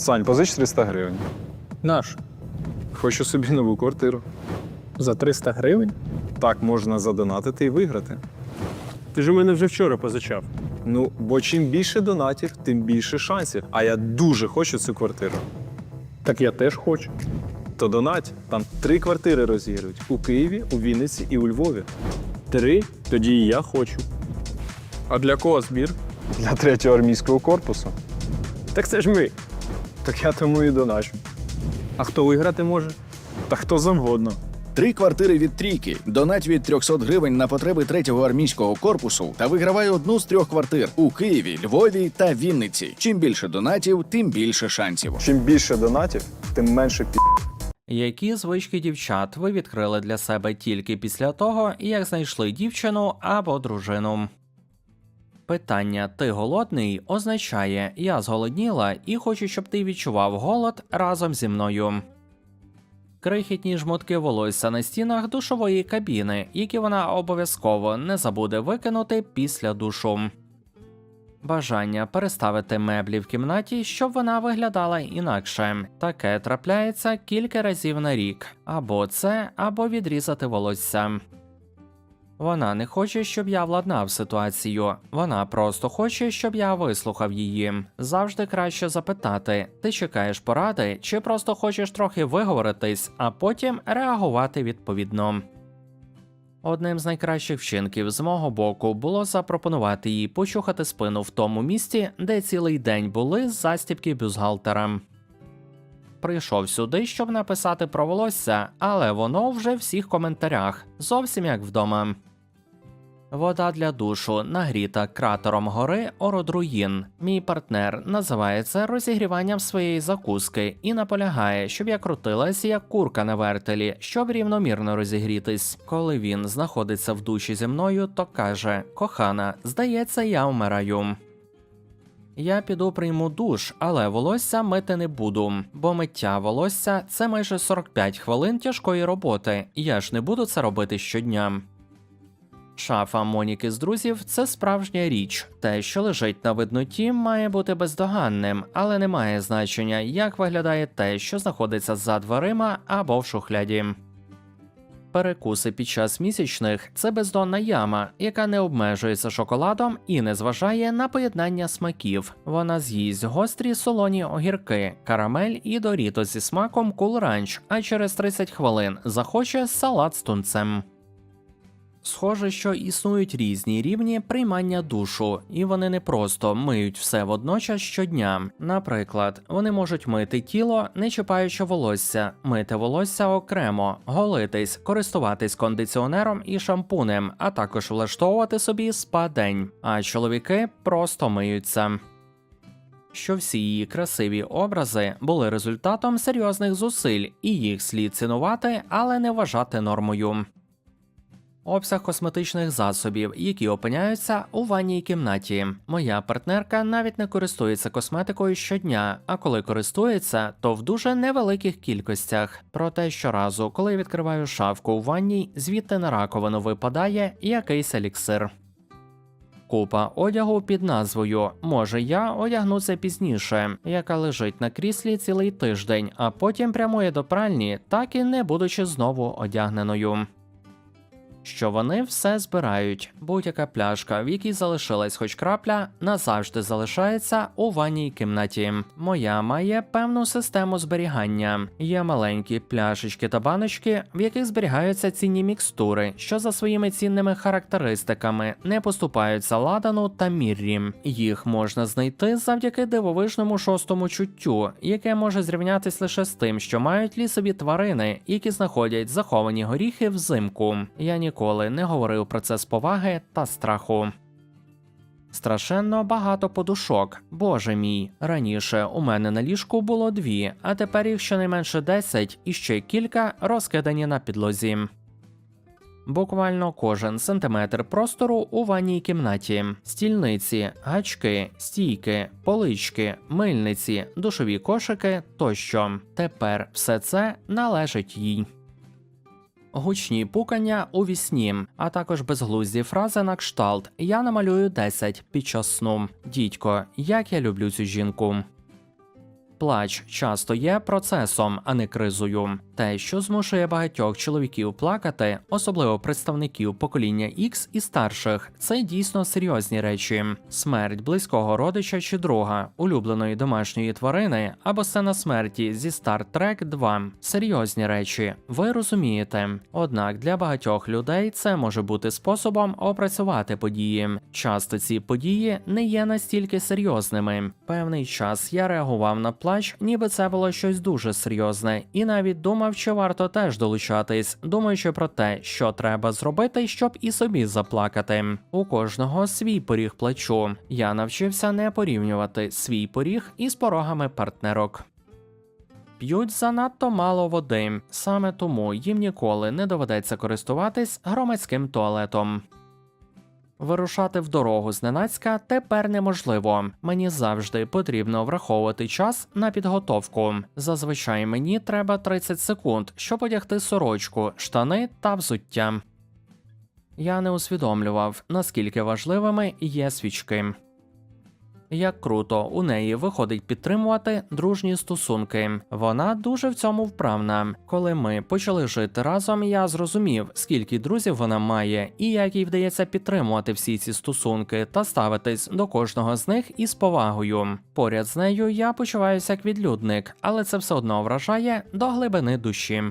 Сань, позич 300 гривень. Наш. Хочу собі нову квартиру. За 300 гривень? Так можна задонатити і виграти. Ти ж у мене вже вчора позичав. Ну, бо чим більше донатів, тим більше шансів. А я дуже хочу цю квартиру. Так я теж хочу. То донать, там три квартири розігрують у Києві, у Вінниці і у Львові. Три? Тоді і я хочу. А для кого збір? Для третього армійського корпусу. Так це ж ми. Так я тому і доначу. А хто виграти може? Та хто завгодно. Три квартири від трійки. Донать від 300 гривень на потреби третього армійського корпусу та вигравай одну з трьох квартир у Києві, Львові та Вінниці. Чим більше донатів, тим більше шансів. Чим більше донатів, тим менше пі. Які звички дівчат ви відкрили для себе тільки після того, як знайшли дівчину або дружину? Питання Ти голодний означає Я зголодніла і хочу, щоб ти відчував голод разом зі мною. Крихітні жмутки волосся на стінах душової кабіни, які вона обов'язково не забуде викинути після душу. Бажання переставити меблі в кімнаті, щоб вона виглядала інакше. Таке трапляється кілька разів на рік, або це, або відрізати волосся. Вона не хоче, щоб я владнав ситуацію. Вона просто хоче, щоб я вислухав її. Завжди краще запитати: ти чекаєш поради, чи просто хочеш трохи виговоритись, а потім реагувати відповідно. Одним з найкращих вчинків з мого боку було запропонувати їй почухати спину в тому місці, де цілий день були застібки бюзгалтера. Прийшов сюди, щоб написати про волосся, але воно вже в всіх коментарях, зовсім як вдома. Вода для душу нагріта кратером гори Ородруїн. Мій партнер називає це розігріванням своєї закуски і наполягає, щоб я крутилась як курка на вертелі, щоб рівномірно розігрітись. Коли він знаходиться в душі зі мною, то каже: Кохана, здається, я вмираю. Я піду прийму душ, але волосся мити не буду, бо миття волосся це майже 45 хвилин тяжкої роботи. Я ж не буду це робити щодня. Шафа Моніки з друзів це справжня річ. Те, що лежить на видноті, має бути бездоганним, але не має значення, як виглядає те, що знаходиться за дверима або в шухляді. Перекуси під час місячних це бездонна яма, яка не обмежується шоколадом і не зважає на поєднання смаків. Вона з'їсть гострі солоні огірки, карамель і доріто зі смаком кул ранч, а через 30 хвилин захоче салат з тунцем. Схоже, що існують різні рівні приймання душу, і вони не просто миють все водночас щодня. Наприклад, вони можуть мити тіло, не чіпаючи волосся, мити волосся окремо, голитись, користуватись кондиціонером і шампунем, а також влаштовувати собі спа-день. А чоловіки просто миються. Що всі її красиві образи були результатом серйозних зусиль, і їх слід цінувати, але не вважати нормою. Обсяг косметичних засобів, які опиняються у ванній кімнаті. Моя партнерка навіть не користується косметикою щодня, а коли користується, то в дуже невеликих кількостях. Проте щоразу, коли відкриваю шафку у ванній, звідти на раковину випадає якийсь еліксир. Купа одягу під назвою Може я одягну це пізніше, яка лежить на кріслі цілий тиждень, а потім прямує до пральні, так і не будучи знову одягненою що вони все збирають. Будь-яка пляшка, в якій залишилась хоч крапля, назавжди залишається у ванній кімнаті. Моя має певну систему зберігання. Є маленькі пляшечки та баночки, в яких зберігаються цінні мікстури, що за своїми цінними характеристиками не поступаються ладану та міррі. Їх можна знайти завдяки дивовижному шостому чуттю, яке може зрівнятись лише з тим, що мають лісові тварини, які знаходять заховані горіхи взимку. Я ніколи не говорив про це з поваги та страху. Страшенно багато подушок, боже мій. Раніше у мене на ліжку було дві, а тепер їх щонайменше 10 і ще кілька розкидані на підлозі. Буквально кожен сантиметр простору у ванній кімнаті: стільниці, гачки, стійки, полички, мильниці, душові кошики тощо. Тепер все це належить їй. Гучні пукання у вісні, а також безглузді фрази на кшталт Я намалюю 10 під час сну. Дідько, як я люблю цю жінку. Плач часто є процесом, а не кризою. Те, що змушує багатьох чоловіків плакати, особливо представників покоління X і старших, це дійсно серйозні речі: смерть близького родича чи друга, улюбленої домашньої тварини або сцена смерті зі Star Trek 2. серйозні речі. Ви розумієте. Однак для багатьох людей це може бути способом опрацювати події. Часто ці події не є настільки серйозними. Певний час я реагував на плач, ніби це було щось дуже серйозне, і навіть думав, що варто теж долучатись, думаючи про те, що треба зробити, щоб і собі заплакати. У кожного свій поріг плачу. Я навчився не порівнювати свій поріг із порогами партнерок. П'ють занадто мало води, саме тому їм ніколи не доведеться користуватись громадським туалетом. Вирушати в дорогу зненацька тепер неможливо. Мені завжди потрібно враховувати час на підготовку. Зазвичай мені треба 30 секунд, щоб одягти сорочку, штани та взуття. Я не усвідомлював, наскільки важливими є свічки. Як круто у неї виходить підтримувати дружні стосунки. Вона дуже в цьому вправна. Коли ми почали жити разом, я зрозумів, скільки друзів вона має, і як їй вдається підтримувати всі ці стосунки та ставитись до кожного з них із повагою. Поряд з нею я почуваюся як відлюдник, але це все одно вражає до глибини душі.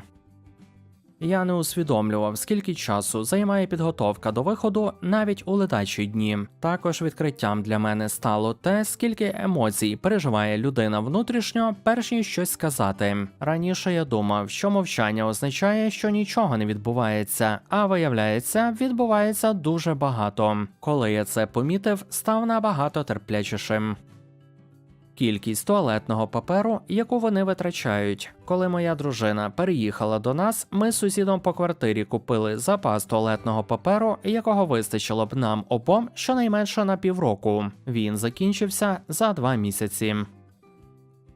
Я не усвідомлював, скільки часу займає підготовка до виходу навіть у ледачі дні. Також відкриттям для мене стало те, скільки емоцій переживає людина внутрішньо, перш ніж щось сказати. Раніше я думав, що мовчання означає, що нічого не відбувається, а виявляється, відбувається дуже багато. Коли я це помітив, став набагато терплячішим. Кількість туалетного паперу, яку вони витрачають. Коли моя дружина переїхала до нас, ми з сусідом по квартирі купили запас туалетного паперу, якого вистачило б нам обом щонайменше на півроку. Він закінчився за два місяці.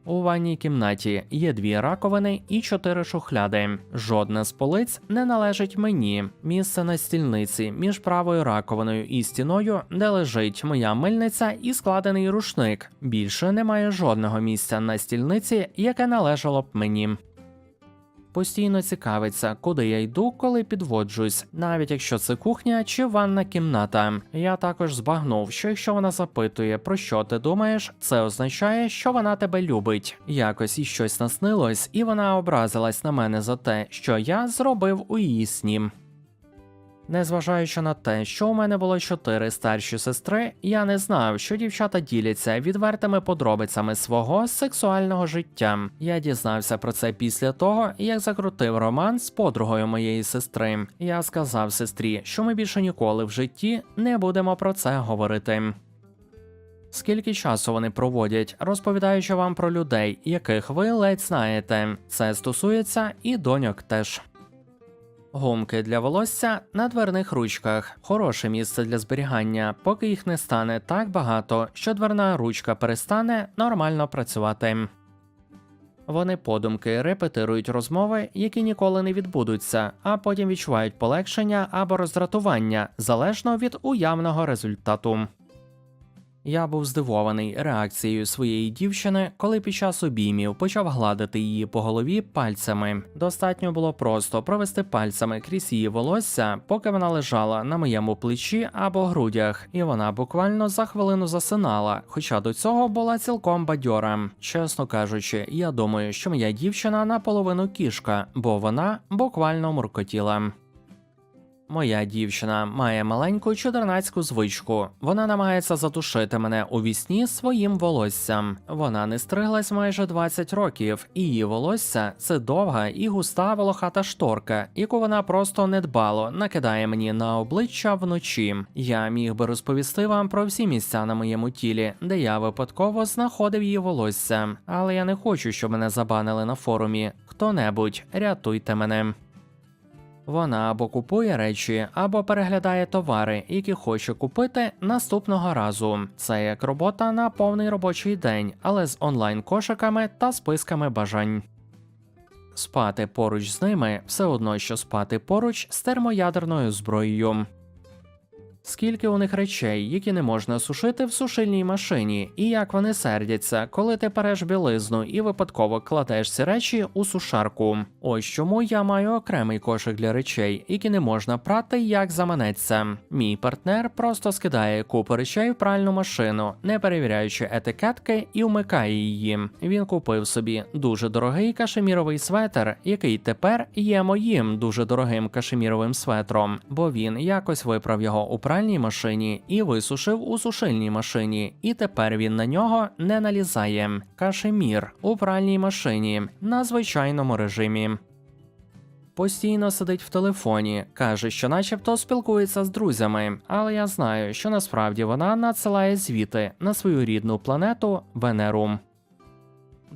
У ванній кімнаті є дві раковини і чотири шухляди. Жодна з полиць не належить мені. Місце на стільниці між правою раковиною і стіною, де лежить моя мильниця і складений рушник. Більше немає жодного місця на стільниці, яке належало б мені. Постійно цікавиться, куди я йду, коли підводжусь, навіть якщо це кухня чи ванна кімната. Я також збагнув, що якщо вона запитує, про що ти думаєш, це означає, що вона тебе любить. Якось і щось наснилось, і вона образилась на мене за те, що я зробив у її сні. Незважаючи на те, що у мене було чотири старші сестри, я не знав, що дівчата діляться відвертими подробицями свого сексуального життя. Я дізнався про це після того, як закрутив роман з подругою моєї сестри. Я сказав сестрі, що ми більше ніколи в житті не будемо про це говорити. Скільки часу вони проводять, розповідаючи вам про людей, яких ви ледь знаєте. Це стосується і доньок теж. Гумки для волосся на дверних ручках хороше місце для зберігання, поки їх не стане так багато, що дверна ручка перестане нормально працювати. Вони подумки репетирують розмови, які ніколи не відбудуться, а потім відчувають полегшення або роздратування залежно від уявного результату. Я був здивований реакцією своєї дівчини, коли під час обіймів почав гладити її по голові пальцями. Достатньо було просто провести пальцями крізь її волосся, поки вона лежала на моєму плечі або грудях, і вона буквально за хвилину засинала, хоча до цього була цілком бадьора. Чесно кажучи, я думаю, що моя дівчина наполовину кішка, бо вона буквально муркотіла. Моя дівчина має маленьку чудернацьку звичку. Вона намагається задушити мене у вісні своїм волоссям. Вона не стриглась майже 20 років, і її волосся це довга і густа волохата шторка, яку вона просто недбало накидає мені на обличчя вночі. Я міг би розповісти вам про всі місця на моєму тілі, де я випадково знаходив її волосся, але я не хочу, щоб мене забанили на форумі. Хто-небудь, рятуйте мене. Вона або купує речі, або переглядає товари, які хоче купити наступного разу. Це як робота на повний робочий день, але з онлайн-кошиками та списками бажань. Спати поруч з ними все одно, що спати поруч з термоядерною зброєю. Скільки у них речей, які не можна сушити в сушильній машині, і як вони сердяться, коли ти переш білизну і випадково кладеш ці речі у сушарку. Ось чому я маю окремий кошик для речей, які не можна прати як заманеться. Мій партнер просто скидає купу речей в пральну машину, не перевіряючи етикетки, і вмикає її. Він купив собі дуже дорогий кашеміровий светр, який тепер є моїм дуже дорогим кашеміровим светром, бо він якось виправ його у пральній машині і висушив у сушильній машині, і тепер він на нього не налізає. Кашемір у пральній машині на звичайному режимі. Постійно сидить в телефоні, каже, що начебто спілкується з друзями, але я знаю, що насправді вона надсилає звіти на свою рідну планету Венеру.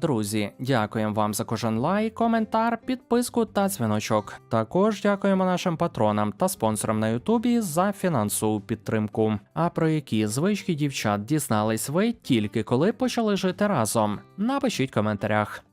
Друзі, дякуємо вам за кожен лайк, коментар, підписку та дзвіночок. Також дякуємо нашим патронам та спонсорам на Ютубі за фінансову підтримку. А про які звички дівчат дізнались ви тільки коли почали жити разом? Напишіть в коментарях.